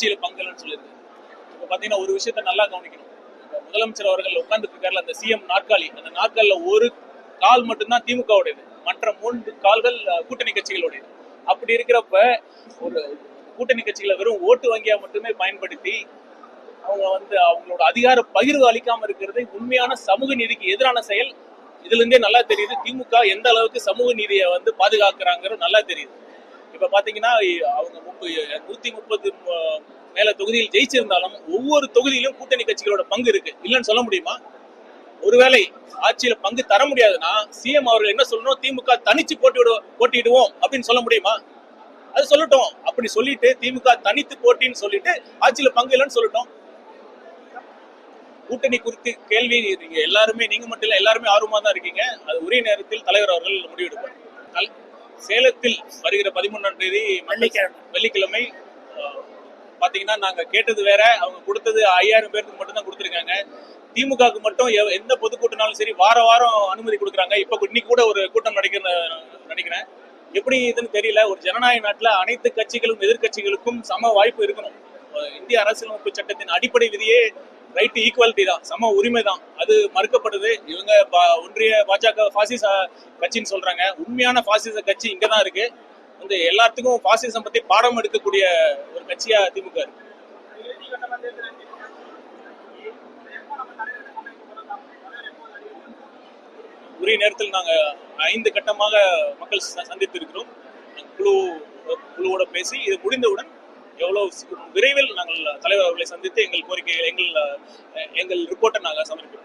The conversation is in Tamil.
ஆட்சியில பங்குலன்னு சொல்லியிருக்கு இப்போ பாத்தீங்கன்னா ஒரு விஷயத்த நல்லா கவனிக்கணும். முதலமைச்சர் அவர்கள் உட்கார்ந்துட்டு இருக்காருல அந்த சிஎம் நாற்காலி. அந்த நாற்காலில ஒரு கால் மட்டும்தான் திமுகவுடையது. மற்ற மூன்று கால்கள் கூட்டணி கட்சிகளுடையது. அப்படி இருக்கிறப்ப ஒரு கூட்டணி கட்சிகளை வெறும் ஓட்டு வங்கியா மட்டுமே பயன்படுத்தி அவங்க வந்து அவங்களோட அதிகார பகிர்வு அளிக்காம இருக்கிறது உண்மையான சமூக நீதிக்கு எதிரான செயல். இதுல இருந்தே நல்லா தெரியுது. திமுக எந்த அளவுக்கு சமூக நீதியை வந்து பாதுகாக்கிறாங்கிறது நல்லா தெரியுது. இப்போ பாத்தீங்கன்னா அவங்க முப்ப- நூத்தி முப்பது மேல தொகுதியில் ஜெயிச்சிருந்தாலும் ஒவ்வொரு தொகுதியிலும் கூட்டணி கட்சிகளோட பங்கு இருக்கு. இல்லைன்னு சொல்ல முடியுமா? ஒருவேளை ஆட்சியில பங்கு தர முடியாதுன்னா சிஎம் அவர்கள் என்ன சொல்லணும்? திமுக தனிச்சு போட்டியிடு போட்டியிடுவோம் அப்படின்னு சொல்ல முடியுமா? அது சொல்லட்டும். அப்படி சொல்லிட்டு திமுக தனித்து போட்டின்னு சொல்லிட்டு ஆட்சியில பங்கு இல்லைன்னு சொல்லட்டும். கூட்டணி குறித்து கேள்வி நீங்க எல்லாருமே நீங்க மட்டும் இல்ல எல்லாருமே ஆர்வமா தான் இருக்கீங்க. அது உரிய நேரத்தில் தலைவர் அவர்கள் முடிவெடுப்பார். சேலத்தில் வருகிற பதிமூணாம் தேதி வெள்ளிக்கிழமை. பாத்தீங்கன்னா நாங்க கேட்டது வேற அவங்க கொடுத்தது ஐயாயிரம் பேருக்கு மட்டும் தான் கொடுத்துருக்காங்க. திமுகவுக்கு மட்டும் எந்த பொதுக்கூட்டம்னாலும் சரி வார வாரம் அனுமதி கொடுக்குறாங்க. இப்ப இன்னைக்கு கூட ஒரு கூட்டம் நடக்கிற நினைக்கிறேன். எப்படி இதுன்னு தெரியல. ஒரு ஜனநாயக நாட்டுல அனைத்து கட்சிகளும் எதிர்க்கட்சிகளுக்கும் சம வாய்ப்பு இருக்கணும். இந்திய அரசியலமைப்பு சட்டத்தின் அடிப்படை விதியே ரைட் ஈக்குவாலிட்டி தான். சம உரிமை தான் அது மறுக்கப்படுது. இவங்க பா- ஒன்றிய பாஜக பாசிச கட்சின்னு சொல்றாங்க. உண்மையான பாசிச கட்சி இங்க தான் இருக்கு. வந்து எல்லாத்துக்கும் பாசிசம் பத்தி பாடம் எடுக்கக்கூடிய ஒரு கட்சியா திமுக இருக்கு. உரிய நேரத்தில் நாங்கள் ஐந்து கட்டமாக மக்கள் சந்தித்து இருக்கிறோம் குழு குழுவோட பேசி இது முடிந்தவுடன் எவ்வளவு விரைவில் நாங்கள் தலைவர் அவர்களை சந்தித்து எங்கள் கோரிக்கை எங்கள் அஹ், எங்கள் ரிப்போர்ட்டை நாங்கள் சமர்ப்பிப்போம்.